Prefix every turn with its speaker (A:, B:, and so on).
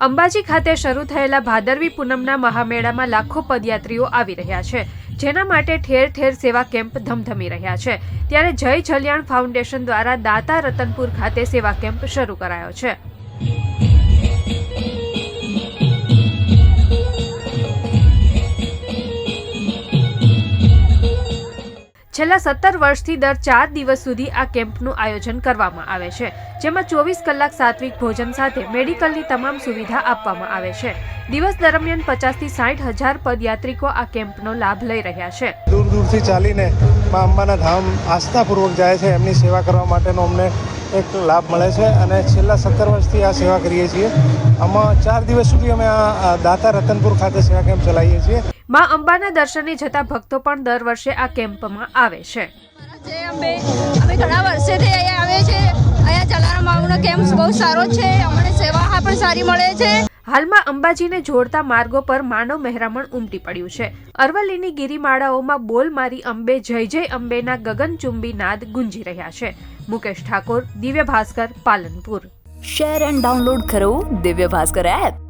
A: અંબાજી ખાતે શરૂ થયેલા ભાદરવી પૂનમના મહામેળામાં લાખો પદયાત્રીઓ આવી રહ્યા છે, જેના માટે ઠેર ઠેર સેવા કેમ્પ ધમધમી રહ્યા છે. ત્યારે જય જલિયાણ ફાઉન્ડેશન દ્વારા દાતા રતનપુર ખાતે સેવા કેમ્પ શરૂ કરાયો છે. છેલ્લા સત્તર વર્ષથી દર ચાર દિવસ સુધી આ કેમ્પનું આયોજન કરવામાં આવે છે, જેમાં ચોવીસ કલાક સાત્વિક ભોજન સાથે મેડિકલની તમામ સુવિધા આપવામાં આવે છે. દિવસ દરમિયાન પચાસથી સાઠ હજાર પદયાત્રિકો આ કેમ્પનો લાભ લઈ રહ્યા છે.
B: દૂર દૂરથી ચાલીને મા અંબાના ધામ આસ્થાપૂર્વક જાય છે, એમની સેવા કરવા માટેનો અમને એક લાભ મળે છે અને છેલ્લા સત્તર વર્ષથી આ સેવા કરીએ છીએ. આમાં ચાર દિવસ સુધી અમે આ દાતા રતનપુર ખાતે સેવા કેમ્પ ચલાવીએ છીએ.
A: માં અંબાના દર્શને જતા ભક્તો પણ દર વર્ષે આ કેમ્પમાં આવે છે.
C: જય અંબે અમે ઘણા વર્ષેથી અહીંયા આવે છે અહીંયા જલારામ બાબુનો કેમ્પ બહુ સારો છે. અમને સેવા પણ સારી મળે છે.
A: હાલમાં અંબાજીને જોડતા માર્ગો પર માનવ મહેરામણ ઉમટી પડ્યું છે. અરવલ્લીની ગિરિમાળાઓમાં બોલ મારી અંબે જય જય અંબેના ગગનચુંબી નાદ ગુંજી રહ્યા છે. Mukesh Thakor Divya Bhaskar Palanpur.
D: Share and download કરો દિવ્ય ભાસ્કર એપ.